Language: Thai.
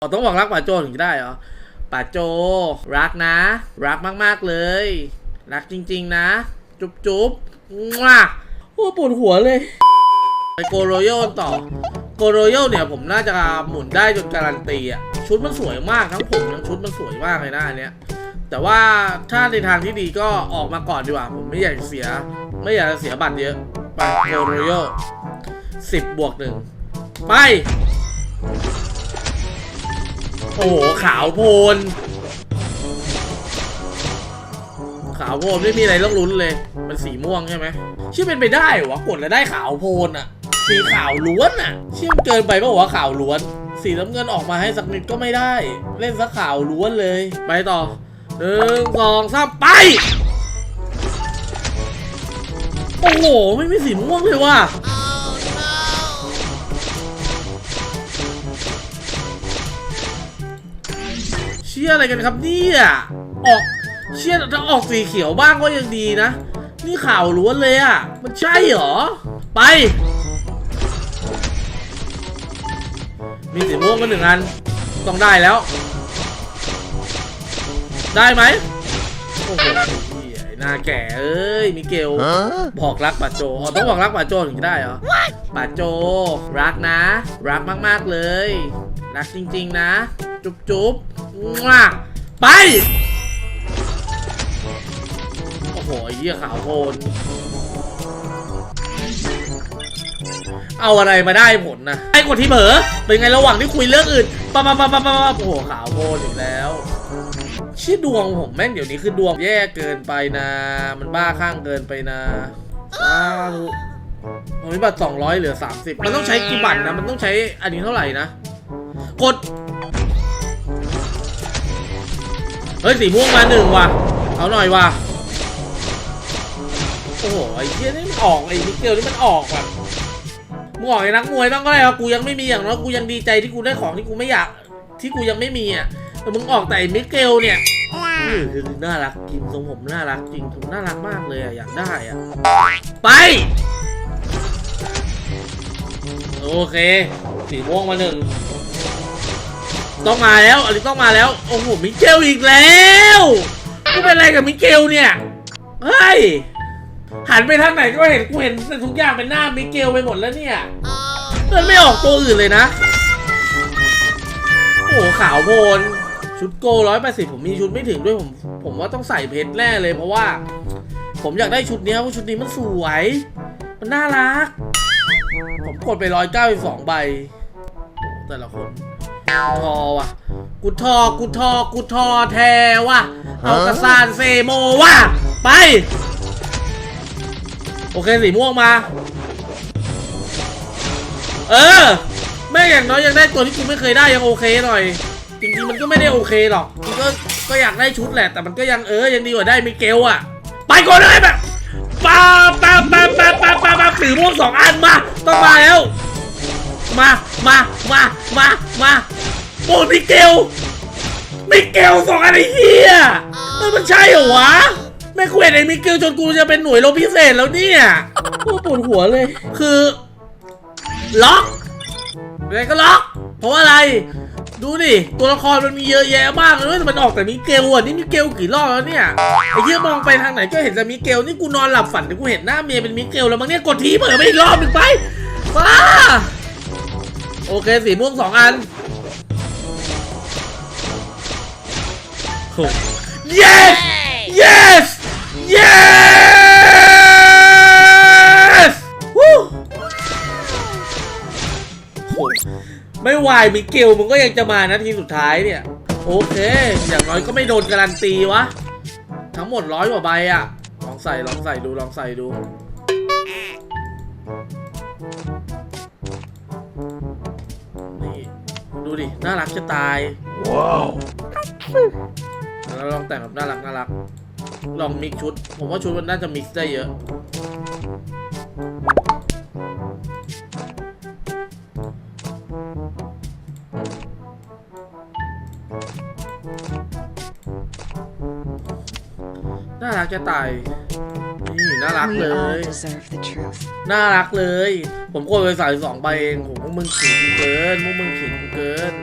อ๋อต้องบอกรักป่าโจถึงจะได้เหรอป่าโจ รักนะ รักมากๆเลย รักจริงๆนะ จุ๊บจุ๊บมั่วโอ้ปวดหัวเลย ไปโกโรโยต่อ โกโรโยเนี่ยผมน่าจะหมุนได้จนการันตีอะ ชุดมันสวยมากทั้งผมทั้งชุดมันสวยมากเลยนะอันเนี้ย แต่ว่าถ้าในทางที่ดีก็ออกมาก่อนดีกว่า ผมไม่อยากเสีย ไม่อยากเสียบัตรเยอะ ไปโกโรโยสิบบวกหนึ่งไป โอ้โหขาวโพลนขาวโพนไม่มีอะไรต้องลุ้นเลย มันสีม่วงใช่ไหมเชื่อเป็นไปได้วะกดแล้วได้ขาวโพลนอะสีขาวล้วนอะเชื่อมันเกินไปปะวะขาวล้วน สีน้ำเงินออกมาให้สักนิดก็ไม่ได้ เล่นสักขาวล้วนเลย ไปต่อหนึ่งสองสามไปโอ้โห ไม่มีสีม่วงเลยว่ะ ชี่ยอะไรกันครับเนี่ยออกเชี่ยถ้าออกสีเขียวบ้างก็ยังดีนะ นี่ข่าวล้วนเลยอะ่ะ มันใช่เหรอ ไป มีสีม่วงกันหนึ่งอัน ต้องได้แล้ว ได้ไหมโอ้โหเหี้ยไอ้หน้าแก่เอ้ยมิเกลบอกรักป่าโจอ๋อต้องบอกรักป่าโจถึงจะได้เหรอป่าโจ รักนะ รักมากๆเลย รักจริงๆนะ จุ๊บจุ๊บ ไป โอ้โหไอ้เหี้ยขาวโพลนเอาอะไรมาได้ผลนะไอ้กดที่เผลอเป็นไงระหว่างที่คุยเรื่องอื่นปั๊บปั๊บปั๊บปั๊บปั๊บโอ้โหขาวโพลนอีกแล้วชื่อดวงผมแม่งเดี๋ยวนี้คือดวงแย่เกินไปนะ มันบ้าข้างเกินไปนะสาธุผมมีบัตร200เหลือ 30 มันต้องใช้กี่บัตรนะ มันต้องใช้อันนี้เท่าไหร่นะ กด เฮ้ยสีม่วงมาหนึ่งว่ะ เอาหน่อยว่ะ โอ้โหไอ้เหี้ยนี่มันออกไอ้มิเกลนี่มันออกแบบมึงออกไอ้นักมวยต้องก็ได้วะกูยังไม่มีอย่างน้อยกูยังดีใจที่กูได้ของที่กูไม่อยาก ที่กูยังไม่มีอะแต่มึงออกแต่ไอ้มิเกลเนี่ยนี่คือน่ารักจริงทรงผมน่ารักจริงผมน่ารักมากเลยอะอยากได้อะไปโอเค สีม่วงมาหนึ่ง ต้องมาแล้วอันนี้ต้องมาแล้ว โอ้โหมิเกลอีกแล้วกูเป็นอะไรกับมิเกลเนี่ยเฮ้ยหันไปทางไหนก็เห็นกูเห็นทุกอย่างเป็นหน้ามิเกลไปหมดแล้วเนี่ยมันไม่ออกตัวอื่นเลยนะ โอ้ขาวโพลนชุดโกร้อยแปดสิบผมมีชุดไม่ถึงด้วยผม ผมว่าต้องใส่เพชรแน่เลยเพราะว่า ผมอยากได้ชุดนี้เพราะชุดนี้มันสวย มันน่ารัก ผมกดไปร้อยเก้าสองใบ แต่ละคน ทอว่ะ กูทอ กูทอ กูทอแทว่ะ เอากระสานเซโมว่ะ ไป โอเคสีม่วงมา เออ แม่งอย่างน้อยยังได้ตัวที่กูไม่เคยได้ยังโอเคหน่อย จริงๆมันก็ไม่ได้โอเคหรอกมันก็ ก็อยากได้ชุดแหละ แต่มันก็ยังเออ ยังดีกว่าได้มิเกลอะ ไปก่อนเลยแบบป้าป้าป้าป้าป้าป้าป้าสีม่วงสองอัน มามามามามาโอ้มิเกลมิเกลสองอันไอ้เหี้ยเออมันใช่เหรอวะแม่งกูเห็นไอ้มิเกลจนกูจะเป็นหน่วยรบพิเศษแล้วเนี่ยโอ้ปวดหัวเลย คือ ล็อกอะไรก็ล็อก เพราะว่าอะไร ดูดิ ตัวละครมันมีเยอะแยะมากเลยแต่มันออกแต่มิเกลอะนี่มิเกลกี่รอบแล้วเนี่ยไอ้เหี้ยมองไปทางไหนก็เห็นแต่มิเกลนี่กูนอนหลับฝันแต่กูเห็นหน้าเมียเป็นมิเกลแล้วมั้งเนี่ยกดทีเปิดไปอีกรอบหนึ่งไปมา โอเคสีม่วงสองอัน yes yes yes วู้โหไม่วายมิเกลมึงก็ยังจะมานาทีสุดท้ายเนี่ย โอเค อย่างน้อยก็ไม่โดนการันตีวะ ทั้งหมดร้อยกว่าใบอะลองใส่ลองใส่ดูลองใส่ดู ดูดิ น่ารักจะตายแล้วลองแต่งแบบน่ารักน่ารัก ลองมิกชุด ผมว่าชุดมันน่าจะมิกซ์ได้เยอะ น่ารักจะตายนี่น่า รัก We เล all ย deserve the truth. น่ารักเลย ผมกดไปสายสองใบเองผมพวกมึงขิงกูเกินพวกมึงขิงกูเกิน